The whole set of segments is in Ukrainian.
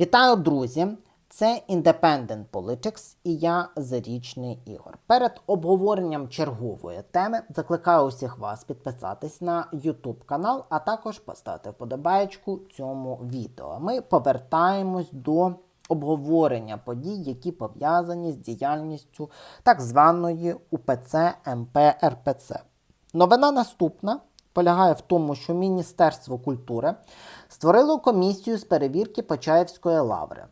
Вітаю, друзі! Це Independent Politics і я Зарічний Ігор. Перед обговоренням чергової теми закликаю усіх вас підписатись на YouTube канал, а також поставити вподобаєчку цьому відео. Ми повертаємось до обговорення подій, які пов'язані з діяльністю так званої УПЦ МП РПЦ. Новина наступна полягає в тому, що Міністерство культури створило комісію з перевірки Почаївської лаври.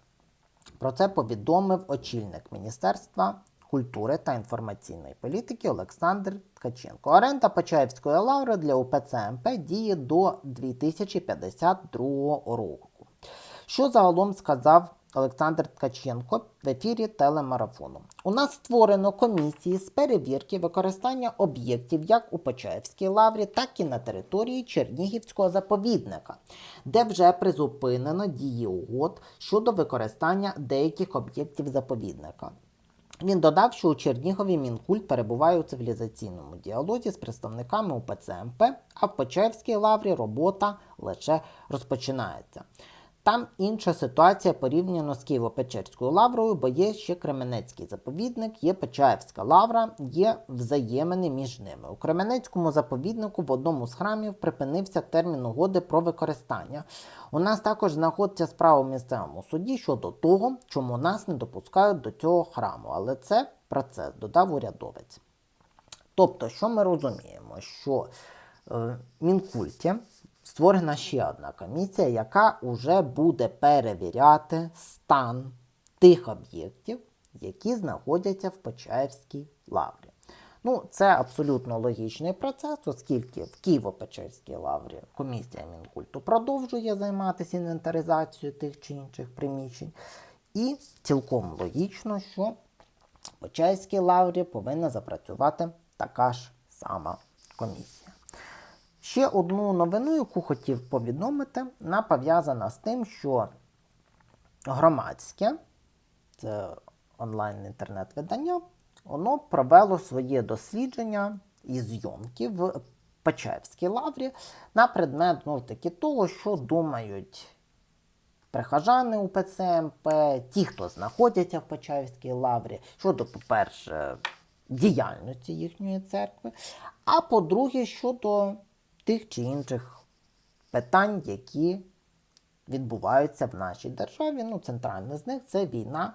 Про це повідомив очільник Міністерства культури та інформаційної політики Олександр Ткаченко. Оренда Почаївської лаври для УПЦ МП діє до 2052 року. Що загалом сказав Олександр Ткаченко в ефірі телемарафону? У нас створено комісії з перевірки використання об'єктів як у Почаївській лаврі, так і на території Чернігівського заповідника, де вже призупинено дії угод щодо використання деяких об'єктів заповідника. Він додав, що у Чернігові Мінкульт перебуває у цивілізаційному діалозі з представниками УПЦ МП, а в Почаївській лаврі робота лише розпочинається. Там інша ситуація порівняно з Києво-Печерською лаврою, бо є ще Кременецький заповідник, є Печаївська лавра, є взаємини між ними. У Кременецькому заповіднику в одному з храмів припинився термін угоди про використання. У нас також знаходиться справа в місцевому суді щодо того, чому нас не допускають до цього храму. Але це процес, додав урядовець. Тобто, що ми розуміємо, що е, Мінкульті створена ще одна комісія, яка вже буде перевіряти стан тих об'єктів, які знаходяться в Почаївській лаврі. Ну, це абсолютно логічний процес, оскільки в Києво-Печерській лаврі комісія Мінкульту продовжує займатися інвентаризацією тих чи інших приміщень. І цілком логічно, що в Почаївській лаврі повинна запрацювати така ж сама комісія. Ще одну новину, яку хотів повідомити, вона пов'язана з тим, що громадське, це онлайн-інтернет-видання, воно провело своє дослідження і зйомки в Печаївській лаврі на предмет ну, таки того, що думають прихожани УПЦ МП, ті, хто знаходяться в Почаївській лаврі, щодо, по-перше, діяльності їхньої церкви, а по-друге, щодо тих чи інших питань, які відбуваються в нашій державі. Ну, центральне з них це війна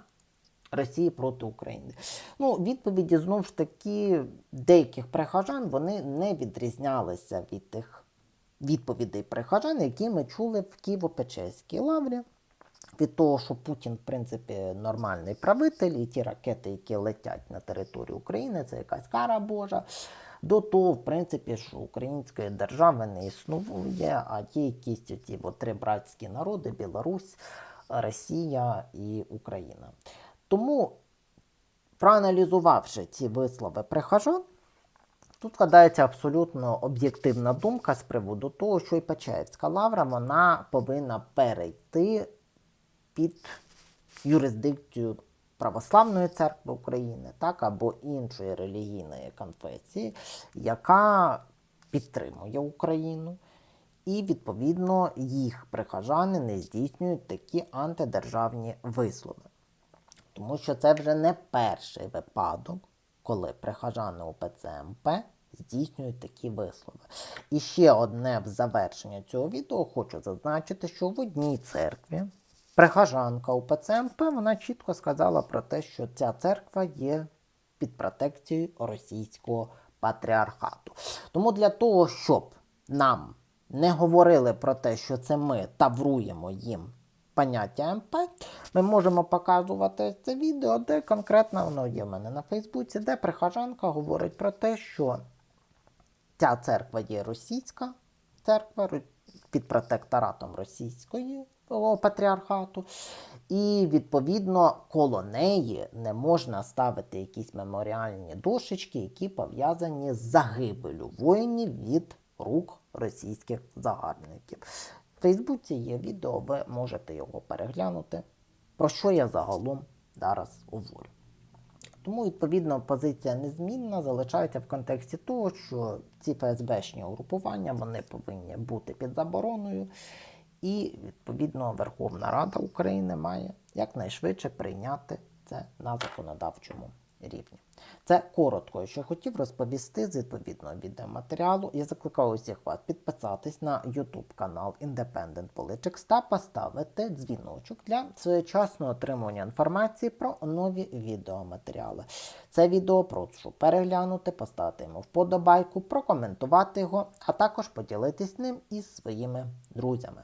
Росії проти України. Ну, відповіді знову ж таки деяких прихожан вони не відрізнялися від тих відповідей прихожан, які ми чули в Києво-Печерській лаврі. Від того, що Путін, в принципі, нормальний правитель, і ті ракети, які летять на територію України, це якась кара Божа. До того, в принципі, що української держави не існує, а є якісь ці три братські народи: Білорусь, Росія і Україна. Тому, проаналізувавши ці вислови прихожан, Тут складається абсолютно об'єктивна думка з приводу того, що і Печаївська лавра вона повинна перейти під юрисдикцію Православної церкви України, так, або іншої релігійної конфесії, яка підтримує Україну, і, відповідно, їх прихожани не здійснюють такі антидержавні вислови. Тому що це вже не перший випадок, коли прихожани УПЦ МП здійснюють такі вислови. І ще одне в завершення цього відео хочу зазначити, що в одній церкві прихожанка УПЦ МП вона чітко сказала про те, що ця церква є під протекцією російського патріархату. Тому для того, щоб нам не говорили про те, що це ми тавруємо їм поняття МП, ми можемо показувати це відео, де конкретно воно є в мене на Фейсбуці, де прихожанка говорить про те, що ця церква є російська церква під протекторатом російської патріархату, і відповідно коло неї не можна ставити якісь меморіальні дошечки, які пов'язані з загибелю воїнів від рук російських загарбників. В Фейсбуці є відео, ви можете його переглянути. Про що я загалом зараз говорю. Тому, відповідно, позиція незмінна залишається в контексті того, що ці ФСБшні угрупування вони повинні бути під забороною. І відповідно Верховна Рада України має якнайшвидше прийняти це на законодавчому рівні. Це коротко, що хотів розповісти з відповідного відеоматеріалу. Я закликаю усіх вас підписатись на YouTube канал Independent Politics та поставити дзвіночок для своєчасного отримування інформації про нові відеоматеріали. Це відео прошу переглянути, поставити йому вподобайку, прокоментувати його, а також поділитись ним із своїми друзями.